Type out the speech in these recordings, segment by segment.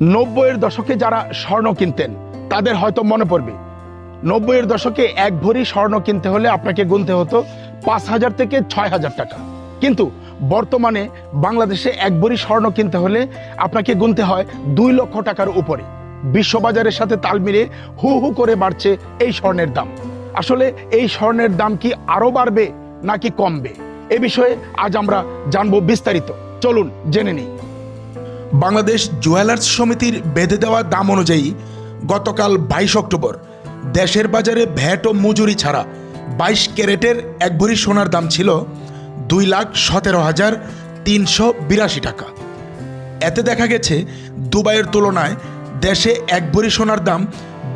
নব্বইয়ের দশকে যারা স্বর্ণ কিনতেন, তাদের হয়তো মনে পড়বে। নব্বইয়ের দশকে এক ভরি স্বর্ণ কিনতে হলে আপনাকে গুনতে হতো পাঁচ হাজার থেকে ছয় হাজার টাকা। কিন্তু বর্তমানে বাংলাদেশে এক ভরি স্বর্ণ কিনতে হলে আপনাকে গুনতে হয় দুই লক্ষ টাকার উপরে। বিশ্ববাজারের সাথে তাল মিলে হু হু করে বাড়ছে এই স্বর্ণের দাম। আসলে এই স্বর্ণের দাম কি আরও বাড়বে নাকি কমবে? এ বিষয়ে আজ আমরা জানব বিস্তারিত। চলুন জেনে নিই। বাংলাদেশ জুয়েলার্স সমিতির বেঁধে দেওয়া দাম অনুযায়ী গতকাল বাইশ অক্টোবর দেশের বাজারে ভ্যাট ও মজুরি ছাড়া বাইশ ক্যারেটের এক ভরি সোনার দাম ছিল দুই লাখ সতেরো হাজার তিনশো বিরাশি টাকা। এতে দেখা গেছে, দুবাইয়ের তুলনায় দেশে এক ভরি সোনার দাম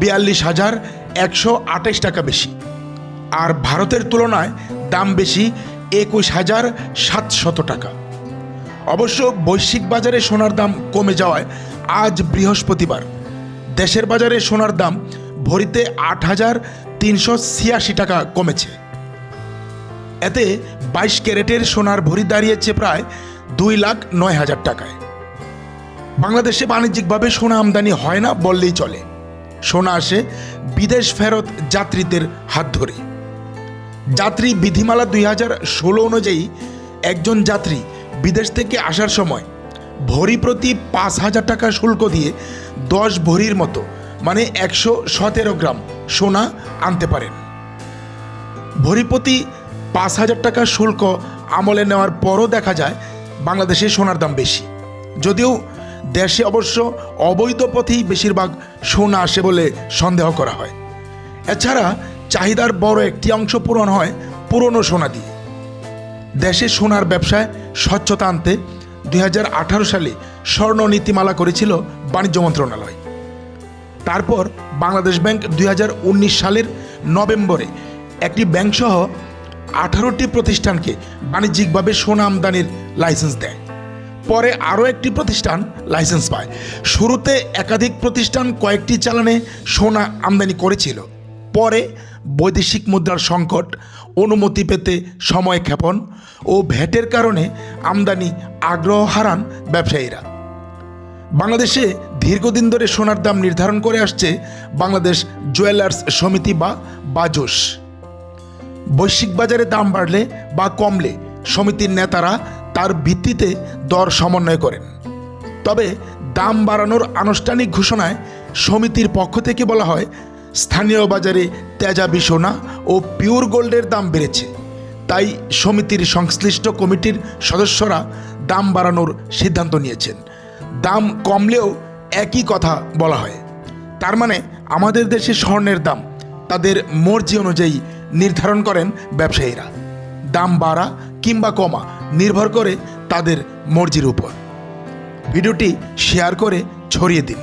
বিয়াল্লিশ হাজার একশো আঠাশ টাকা বেশি। আর ভারতের তুলনায় দাম বেশি একুশ হাজার সাতশত টাকা। অবশ্য বৈশ্বিক বাজারে সোনার দাম কমে যাওয়ায় আজ বৃহস্পতিবার। দেশের বাজারে সোনার দাম ভরিতে আট হাজার তিনশো ছিয়াশি টাকা কমেছে। এতে বাইশ ক্যারেটের সোনার ভরি দাঁড়িয়েছে প্রায় দুই লাখ নয় হাজার টাকায়। বাংলাদেশে বাণিজ্যিকভাবে সোনা আমদানি হয় না বললেই চলে। সোনা আসে বিদেশ ফেরত যাত্রীদের হাত ধরে। যাত্রী বিধিমালা দুই হাজার ষোলো অনুযায়ী একজন যাত্রী বিদেশ থেকে আসার সময় ভরি প্রতি পাঁচ হাজার টাকা শুল্ক দিয়ে দশ ভরির মতো মানে একশো সতেরো গ্রাম সোনা আনতে পারেন। ভরি প্রতি পাঁচ হাজার টাকা শুল্ক আমলে নেওয়ার পরও দেখা যায় বাংলাদেশে সোনার দাম বেশি। যদিও দেশে অবশ্য অবৈধ পথেই বেশিরভাগ সোনা আসে বলে সন্দেহ করা হয়। এছাড়া চাহিদার বড় একটি অংশ পূরণ হয় পুরনো সোনা দিয়ে। দেশে সোনার ব্যবসায় স্বচ্ছতা আনতে দুই হাজার আঠারো সালে স্বর্ণ নীতিমালা করেছিল বাণিজ্য মন্ত্রণালয়। তারপর বাংলাদেশ ব্যাংক দুই হাজার উনিশ সালের নভেম্বরে একটি ব্যাংকসহ আঠারোটি প্রতিষ্ঠানকে বাণিজ্যিকভাবে সোনা আমদানির লাইসেন্স দেয়। পরে আরও একটি প্রতিষ্ঠান লাইসেন্স পায়। শুরুতে একাধিক প্রতিষ্ঠান কয়েকটি চালানে সোনা আমদানি করেছিল। পরে বৈদেশিক মুদ্রার সংকট, অনুমতি পেতে সময় ক্ষেপণ ও ভ্যাটের কারণে আমদানি আগ্রহ হারান ব্যবসায়ীরা। বাংলাদেশে দীর্ঘদিন ধরে সোনার দাম নির্ধারণ করে আসছে বাংলাদেশ জুয়েলার্স সমিতি বা বাজস বৈশ্বিক বাজারে দাম বাড়লে বা কমলে সমিতির নেতারা তার ভিত্তিতে দর সমন্বয় করেন। তবে দাম বাড়ানোর আনুষ্ঠানিক ঘোষণায় সমিতির পক্ষ থেকে বলা হয় স্থানীয় বাজারে তেজাবি সোনা ও পিওর গোল্ডের দাম বেড়েছে। তাই সমিতির সংশ্লিষ্ট কমিটির সদস্যরা দাম বাড়ানোর সিদ্ধান্ত নিয়েছেন। দাম কমলেও একই কথা বলা হয়। তার মানে আমাদের দেশে স্বর্ণের দাম, তাদের মর্জি অনুযায়ী নির্ধারণ করেন ব্যবসায়ীরা। দাম বাড়া কিংবা কমা নির্ভর করে তাদের মর্জির উপর। ভিডিওটি শেয়ার করে ছড়িয়ে দিন।